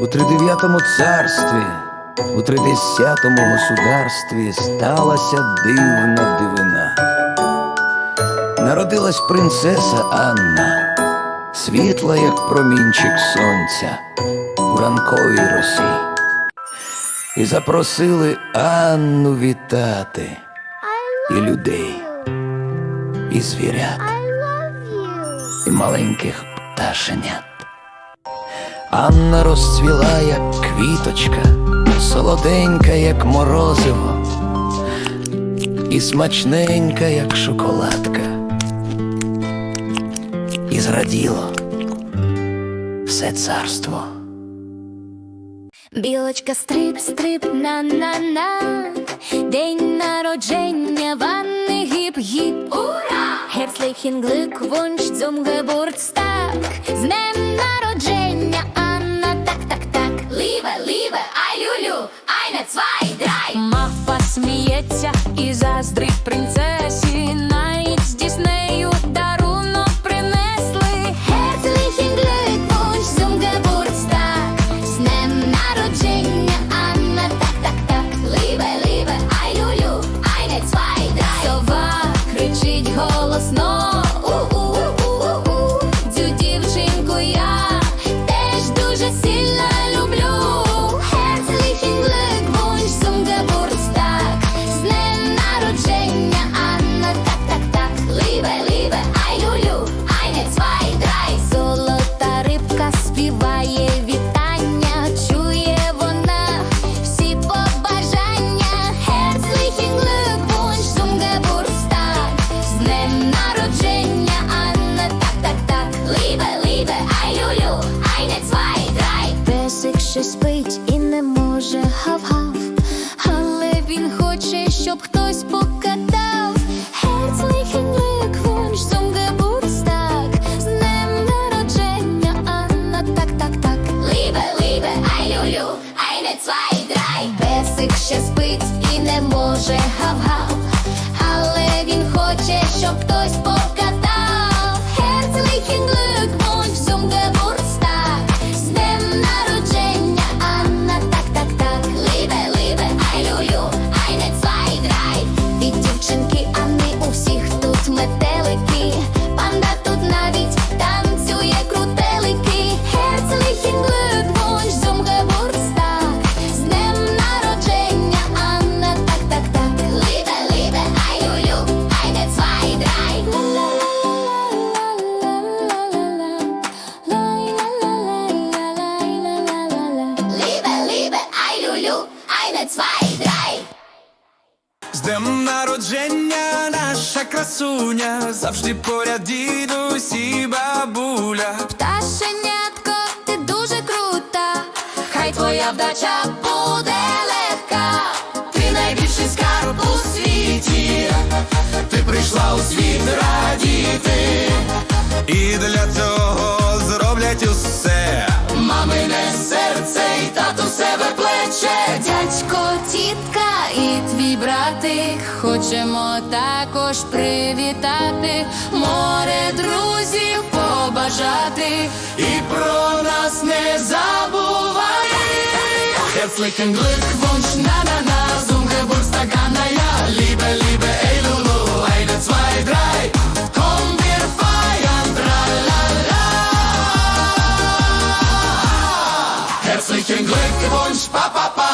У тридев'ятому царстві, у тридесятому государстві сталася дивна дивина. Народилась принцеса Анна, світла, як промінчик сонця у ранковій росі. І запросили Анну вітати і людей, і звірят, і маленьких пташенят. Анна розцвіла, як квіточка, солоденька, як морозиво, і смачненька, як шоколадка. І зраділо все царство. Білочка стрип, стрип, на на на День народження Ванни гіп гіп Ура! Herzlichen Glückwunsch zum Geburtstag З днем народження, цвай, драй Мавпа сміється і заздрить принцесі ще спить і не може. Гав-гав. Але він хоче, щоб хтось покатав. З днем народження, Анна, так, так, так. Ліве, ліве, ай люлю, ай не цвай, драй. Песик ще спить і не може. Гав-гав. Але він хоче, щоб хтось покатав метелики Панда тут навіть танцює крутелики Herzlichen Glückwunsch zum Geburtstag З днем народження, Анна, так, так, так Ліве, ліве, ай люлю, ай не цвай, драй Ліве, ліве, ай люлю, ай не цвай, драй днем народження наша красуня, завжди поряд дідусь і бабуля. Пташенятко, ти дуже крута, хай твоя вдача буде легка. Ти найбільший скарб у світі, ти прийшла у світ радіти, і для цього зроблять усе. Мамине серце і тату себе плече. Дядько, братик, хочемо також привітати, море друзів побажати. І про нас не na na, zum Geburtstag Anna, ja. Liebe, liebe, ey Lulu, eine, zwei, drei. Komm, wir feiern, tralala. Herzlichen Glückwunsch, pa pa pa.